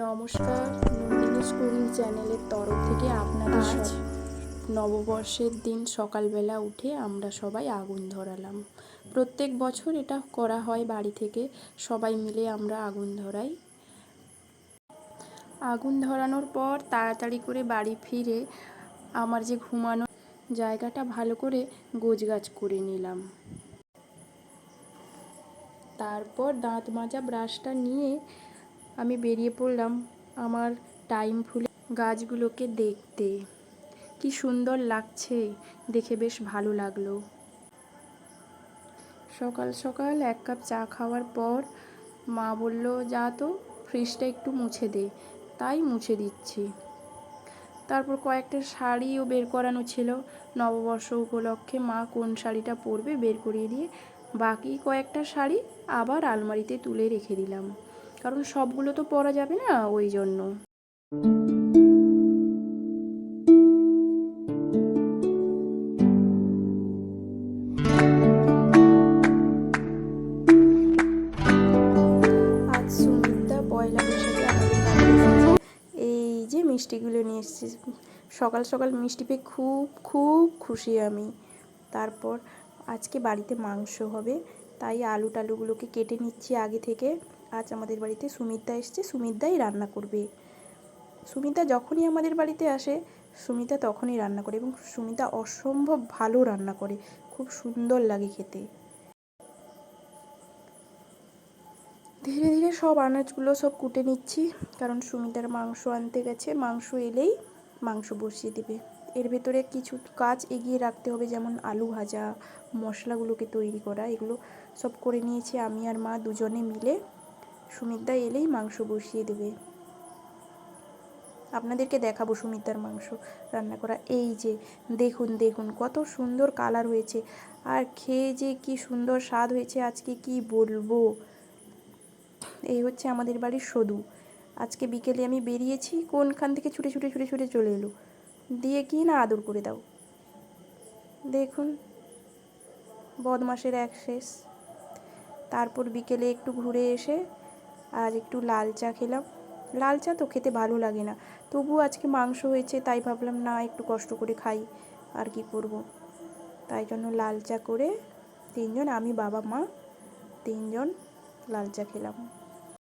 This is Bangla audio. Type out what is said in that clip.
নমস্কার নন্দিনী কুকিং চ্যানেলের তরফ থেকে আপনাদের আজ সব নববর্ষের দিন সকালবেলা উঠে আমরা সবাই আগুন ধরালাম। প্রত্যেক বছর এটা করা হয় বাড়ি থেকে সবাই মিলে আমরা আগুন ধরাই। আগুন ধরানোর পর তাড়াতাড়ি করে বাড়ি ফিরে আমার যে ঘুমানো জায়গাটা ভালো করে গোছগাছ করে নিলাম। তারপর দাঁত মাজা ব্রাশটা নিয়ে আমি বেরিয়ে পড়লাম আমার টাইম ফুলে গাছগুলোকে দেখতে। কি সুন্দর লাগছে, দেখে বেশ ভালো লাগল। সকাল সকাল এক কাপ চা খাওয়ার পর মা বলল, যা তো ফ্রিজটা একটু মুছে দে। তাই মুছে দিচ্ছি। তারপর কয়েকটা শাড়িও বের করানো ছিল। নববর্ষ উপলক্ষে মা কোন শাড়িটা পরবে বের করিয়ে দিয়ে বাকি কয়েকটা শাড়ি আবার আলমারিতে তুলে রেখে দিলাম। কারণ সবগুলো তো পরা যাবে না ওই জন্য। মিষ্টিগুলো নিয়ে এসেছি, সকাল সকাল মিষ্টি পেয়ে খুব খুব খুশি আমি। তারপর আজকে বাড়িতে মাংস হবে তাই আলু টালুগুলোকে কেটে নিচ্ছি আগে থেকে। আজ আমাদের বাড়িতে সুমিতা এসছে। সুমিতাই রান্না করবে। সুমিতা যখনই আমাদের বাড়িতে আসে সুমিতা তখনই রান্না করে এবং সুমিতা অসম্ভব ভালো রান্না করে। খুব সুন্দর লাগে খেতে। ধীরে ধীরে সব আনাজগুলো সব কুটে নিচ্ছি, কারণ সুমিতার মাংস আনতে গেছে। মাংস এলেই মাংস বসিয়ে দেবে। এর ভেতরে কিছু কাজ এগিয়ে রাখতে হবে, যেমন আলু ভাজা, মশলাগুলোকে তৈরি করা, এগুলো সব করে নিয়েছি আমি আর মা দুজনে মিলে। সুমিতদা এলেই মাংস বসিয়ে দেবে। আপনাদেরকে দেখাবো সুমিতার মাংস রান্না করা। এই যে, দেখুন দেখুন, কত সুন্দর কালার হয়েছে। আর খেয়ে যে কি সুন্দর স্বাদ হয়েছে আজকে কি বলব? এই হচ্ছে আমাদের বাড়ির সদু। আজকে বিকেলে আমি বেরিয়েছি, কোনখান থেকে ছুটে ছুটে ছুটে ছুটে চলে এলো? দিয়ে কি না আদর করে দাও। দেখুন বদমাসের এক শেষ। তারপর বিকেলে একটু ঘুরে এসে আর একটু লাল চা খেলাম। লাল চা তো খেতে ভালো লাগে না। তবু আজকে মাংস হয়েছে, তাই ভাবলাম না একটু কষ্ট করে খাই, আর কি করব। তাই জন্য লাল চা করে তিনজন, আমি বাবা, মা তিনজন লাল চা খেলাম।